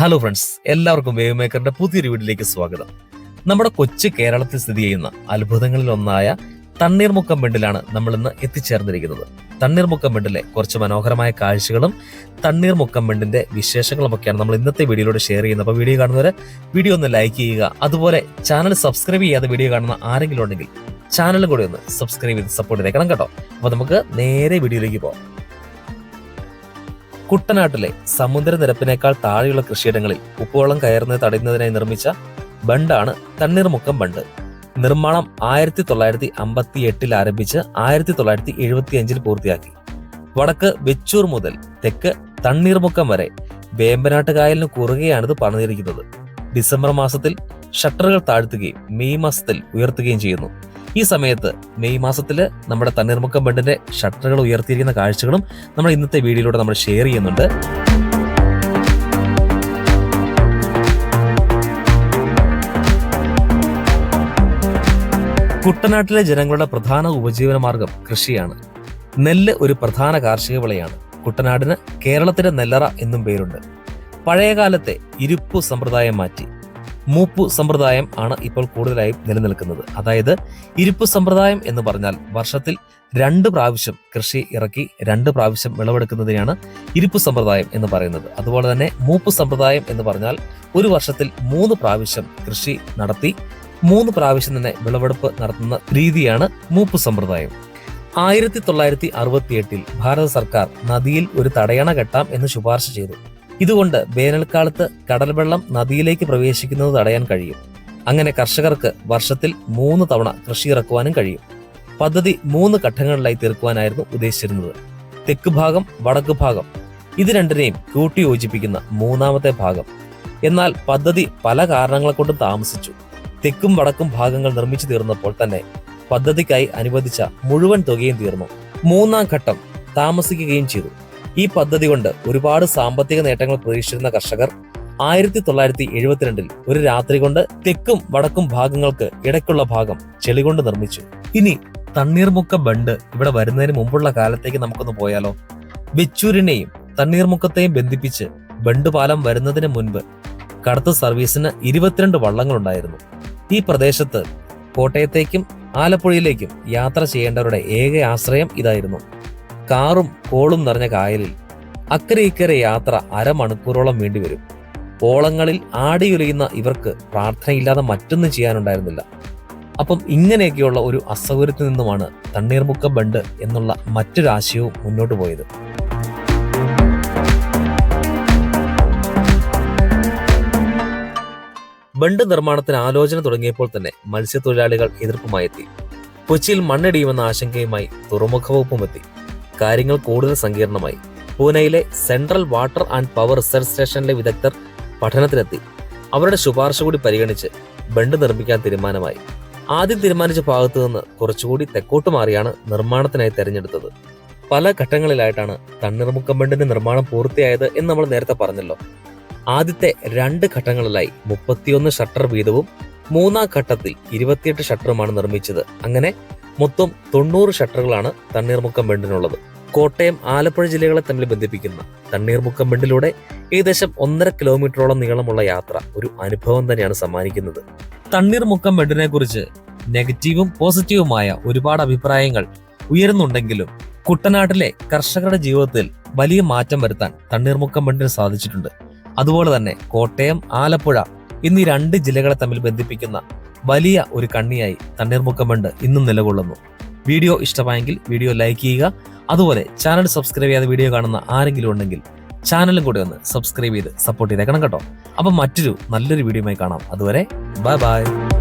Hello friends എല്ലാവർക്കും wave മേക്കറിന്റെ പുതിയൊരു വീഡിയോയിലേക്ക് സ്വാഗതം. നമ്മുടെ കൊച്ചു കേരളത്തിൽ സ്ഥിതി ചെയ്യുന്ന അത്ഭുതങ്ങളിൽ ഒന്നായ തണ്ണീർമുക്കം ബെണ്ടിലാണ് നമ്മൾ ഇന്ന് എത്തിച്ചേർന്നിരിക്കുന്നത്. തണ്ണീർമുക്കം ബെണ്ടിലെ കുറച്ച് മനോഹരമായ കാഴ്ചകളും തണ്ണീർമുക്കം ബെണ്ടിന്റെ വിശേഷങ്ങളുമൊക്കെയാണ് നമ്മൾ ഇന്നത്തെ വീഡിയോയിലൂടെ ഷെയർ ചെയ്യുന്നത്. അപ്പോൾ വീഡിയോ കാണുന്നവരെ വീഡിയോ ഒന്ന് ലൈക്ക് ചെയ്യുക. അതുപോലെ ചാനൽ സബ്സ്ക്രൈബ് ചെയ്യാതെ വീഡിയോ കാണുന്ന ആരെങ്കിലും ഉണ്ടെങ്കിൽ ചാനലും കൂടി ഒന്ന് സബ്സ്ക്രൈബ് ചെയ്ത് സപ്പോർട്ട് ചെയ്തേക്കണം കേട്ടോ. അപ്പോൾ നമുക്ക് നേരെ വീഡിയോയിലേക്ക് പോകാം. കുട്ടനാട്ടിലെ സമുദ്രനിരപ്പിനേക്കാൾ താഴെയുള്ള കൃഷിയിടങ്ങളിൽ ഉപ്പുവെള്ളം കയറുന്നത് തടയുന്നതിനായി നിർമ്മിച്ച ബണ്ടാണ് തണ്ണീർമുക്കം ബണ്ട്. നിർമ്മാണം ആയിരത്തി തൊള്ളായിരത്തി അമ്പത്തി എട്ടിൽ ആരംഭിച്ച് ആയിരത്തി തൊള്ളായിരത്തി എഴുപത്തി അഞ്ചിൽ പൂർത്തിയാക്കി. വടക്ക് വെച്ചൂർ മുതൽ തെക്ക് തണ്ണീർമുക്കം വരെ വേമ്പനാട്ട് കുറുകെയാണിത് പണിതിരിക്കുന്നത് ഡിസംബർ മാസത്തിൽ ഷട്ടറുകൾ താഴ്ത്തുകയും മെയ് മാസത്തിൽ ഉയർത്തുകയും ചെയ്യുന്നു. ഈ സമയത്ത് മെയ് മാസത്തിൽ നമ്മുടെ തണ്ണീർമുക്കം ബണ്ടിന്റെ ഷട്ടറുകൾ ഉയർത്തിയിരിക്കുന്ന കാഴ്ചകളും നമ്മൾ ഇന്നത്തെ വീഡിയോയിലൂടെ നമ്മൾ ഷെയർ ചെയ്യുന്നുണ്ട്. കുട്ടനാട്ടിലെ ജനങ്ങളുടെ പ്രധാന ഉപജീവന മാർഗം കൃഷിയാണ്. നെല്ല് ഒരു പ്രധാന കാർഷിക വിളയാണ്. കുട്ടനാടിന് കേരളത്തിലെ നെല്ലറ എന്നും പേരുണ്ട്. പഴയകാലത്തെ ഇരുപ്പ് സമ്പ്രദായം മാറ്റി. മൂപ്പു സമ്പ്രദായം ആണ് ഇപ്പോൾ കൂടുതലായും നിലനിൽക്കുന്നത്. അതായത് ഇരുപ്പ് സമ്പ്രദായം എന്ന് പറഞ്ഞാൽ വർഷത്തിൽ രണ്ട് പ്രാവശ്യം കൃഷി ഇറക്കി രണ്ട് പ്രാവശ്യം വിളവെടുക്കുന്നതിനാണ് ഇരുപ്പ് സമ്പ്രദായം എന്ന് പറയുന്നത്. അതുപോലെ തന്നെ മൂപ്പ് സമ്പ്രദായം എന്ന് പറഞ്ഞാൽ ഒരു വർഷത്തിൽ മൂന്ന് പ്രാവശ്യം കൃഷി നടത്തി മൂന്ന് പ്രാവശ്യം തന്നെ വിളവെടുപ്പ് നടത്തുന്ന രീതിയാണ് മൂപ്പ് സമ്പ്രദായം. ആയിരത്തി തൊള്ളായിരത്തി അറുപത്തി എട്ടിൽ ഭാരത സർക്കാർ നദിയിൽ ഒരു തടയണ കെട്ടാം എന്ന് ശുപാർശ ചെയ്തു. ഇതുകൊണ്ട് വേനൽക്കാലത്ത് കടൽവെള്ളം നദിയിലേക്ക് പ്രവേശിക്കുന്നത് തടയാൻ കഴിയും. അങ്ങനെ കർഷകർക്ക് വർഷത്തിൽ മൂന്ന് തവണ കൃഷി ഇറക്കുവാനും കഴിയും. പദ്ധതി മൂന്ന് ഘട്ടങ്ങളിലായി തീർക്കുവാനായിരുന്നു ഉദ്ദേശിച്ചിരുന്നത്. തെക്ക് ഭാഗം വടക്ക് ഭാഗം ഇത് രണ്ടിനെയും കൂട്ടി യോജിപ്പിക്കുന്ന മൂന്നാമത്തെ ഭാഗം. എന്നാൽ പദ്ധതി പല കാരണങ്ങളെ കൊണ്ടും താമസിച്ചു. തെക്കും വടക്കും ഭാഗങ്ങൾ നിർമ്മിച്ചു തീർന്നപ്പോൾ തന്നെ പദ്ധതിക്കായി അനുവദിച്ച മുഴുവൻ തുകയും തീർന്നു. മൂന്നാം ഘട്ടം താമസിക്കുകയും ചെയ്തു. ഈ പദ്ധതി കൊണ്ട് ഒരുപാട് സാമ്പത്തിക നേട്ടങ്ങൾ പ്രതീക്ഷിച്ചിരുന്ന കർഷകർ ആയിരത്തി തൊള്ളായിരത്തി എഴുപത്തിരണ്ടിൽ ഒരു രാത്രി കൊണ്ട് തെക്കും വടക്കും ഭാഗങ്ങൾക്ക് ഇടയ്ക്കുള്ള ഭാഗം ചെളി കൊണ്ട് നിർമ്മിച്ചു. ഇനി തണ്ണീർമുക്ക ബണ്ട് ഇവിടെ വരുന്നതിന് മുമ്പുള്ള കാലത്തേക്ക് നമുക്കൊന്ന് പോയാലോ? വെച്ചൂരിനെയും തണ്ണീർമുക്കത്തെയും ബന്ധിപ്പിച്ച് ബണ്ട് പാലം വരുന്നതിന് മുൻപ് കടത്ത് സർവീസിന് ഇരുപത്തിരണ്ട് വള്ളങ്ങളുണ്ടായിരുന്നു. ഈ പ്രദേശത്ത് കോട്ടയത്തേക്കും ആലപ്പുഴയിലേക്കും യാത്ര ചെയ്യേണ്ടവരുടെ ഏക ആശ്രയം ഇതായിരുന്നു. കാറും കോളും നിറഞ്ഞ കായലിൽ അക്കരെ ഇക്കരെ യാത്ര അരമണിക്കൂറോളം വേണ്ടിവരും. ഓളങ്ങളിൽ ആടിയുലയുന്ന ഇവർക്ക് പ്രാർത്ഥനയില്ലാതെ മറ്റൊന്നും ചെയ്യാനുണ്ടായിരുന്നില്ല. അപ്പം ഇങ്ങനെയൊക്കെയുള്ള ഒരു അസൗകര്യത്തിൽ നിന്നുമാണ് തണ്ണീർമുക്ക ബണ്ട് എന്നുള്ള മറ്റൊരാശയവും മുന്നോട്ട് പോയത്. ബണ്ട് നിർമ്മാണത്തിന് ആലോചന തുടങ്ങിയപ്പോൾ തന്നെ മത്സ്യത്തൊഴിലാളികൾ എതിർപ്പുമായെത്തി. കൊച്ചിയിൽ മണ്ണിടിയുമെന്ന ആശങ്കയുമായി തുറമുഖ വകുപ്പും എത്തി. കാര്യങ്ങൾ കൂടുതൽ സങ്കീർണമായി. പൂനെയിലെ central water and power research സ്റ്റേഷനിലെ വിദഗ്ധർ പഠനത്തിനെത്തി. അവരുടെ ശുപാർശ കൂടി പരിഗണിച്ച് ബണ്ട് നിർമ്മിക്കാൻ തീരുമാനമായി. ആദ്യം തീരുമാനിച്ച ഭാഗത്തു നിന്ന് കുറച്ചുകൂടി തെക്കോട്ട് മാറിയാണ് നിർമ്മാണത്തിനായി തെരഞ്ഞെടുത്തത്. പല ഘട്ടങ്ങളിലായിട്ടാണ് തണ്ണീർമുക്കം ബണ്ടിന്റെ നിർമ്മാണം പൂർത്തിയായത് എന്ന് നമ്മൾ നേരത്തെ പറഞ്ഞല്ലോ. ആദ്യത്തെ രണ്ട് ഘട്ടങ്ങളിലായി മുപ്പത്തിയൊന്ന് ഷട്ടർ വീതവും മൂന്നാം ഘട്ടത്തിൽ ഇരുപത്തിയെട്ട് ഷട്ടറുമാണ് നിർമ്മിച്ചത്. അങ്ങനെ മൊത്തം തൊണ്ണൂറ് ഷട്ടറുകളാണ് തണ്ണീർമുക്കം ബണ്ടിനുള്ളത് കോട്ടയം ആലപ്പുഴ ജില്ലകളെ തമ്മിൽ ബന്ധിപ്പിക്കുന്ന തണ്ണീർമുക്കം ബണ്ടിലൂടെ ഏകദേശം ഒന്നര കിലോമീറ്ററോളം നീളമുള്ള യാത്ര ഒരു അനുഭവം തന്നെയാണ് സമ്മാനിക്കുന്നത്. തണ്ണീർമുക്കം ബണ്ടിനെ കുറിച്ച് നെഗറ്റീവും പോസിറ്റീവുമായ ഒരുപാട് അഭിപ്രായങ്ങൾ ഉയരുന്നുണ്ടെങ്കിലും കുട്ടനാട്ടിലെ കർഷകരുടെ ജീവിതത്തിൽ വലിയ മാറ്റം വരുത്താൻ തണ്ണീർമുക്കം ബണ്ടിന് സാധിച്ചിട്ടുണ്ട്. അതുപോലെ തന്നെ കോട്ടയം ആലപ്പുഴ എന്നീ രണ്ട് ജില്ലകളെ തമ്മിൽ ബന്ധിപ്പിക്കുന്ന വലിയ ഒരു കണ്ണിയായി തണ്ണീർമുക്കം ബണ്ട് ഇന്നും നിലകൊള്ളുന്നു. വീഡിയോ ഇഷ്ടമായെങ്കിൽ വീഡിയോ ലൈക്ക് ചെയ്യുക. അതുപോലെ ചാനൽ സബ്സ്ക്രൈബ് ചെയ്യാതെ വീഡിയോ കാണുന്ന ആരെങ്കിലും ഉണ്ടെങ്കിൽ ചാനലും കൂടെ ഒന്ന് സബ്സ്ക്രൈബ് ചെയ്ത് സപ്പോർട്ട് ചെയ്തേക്കണം കേട്ടോ. അപ്പം മറ്റൊരു നല്ലൊരു വീഡിയോയുമായി കാണാം. അതുവരെ ബൈ ബൈ.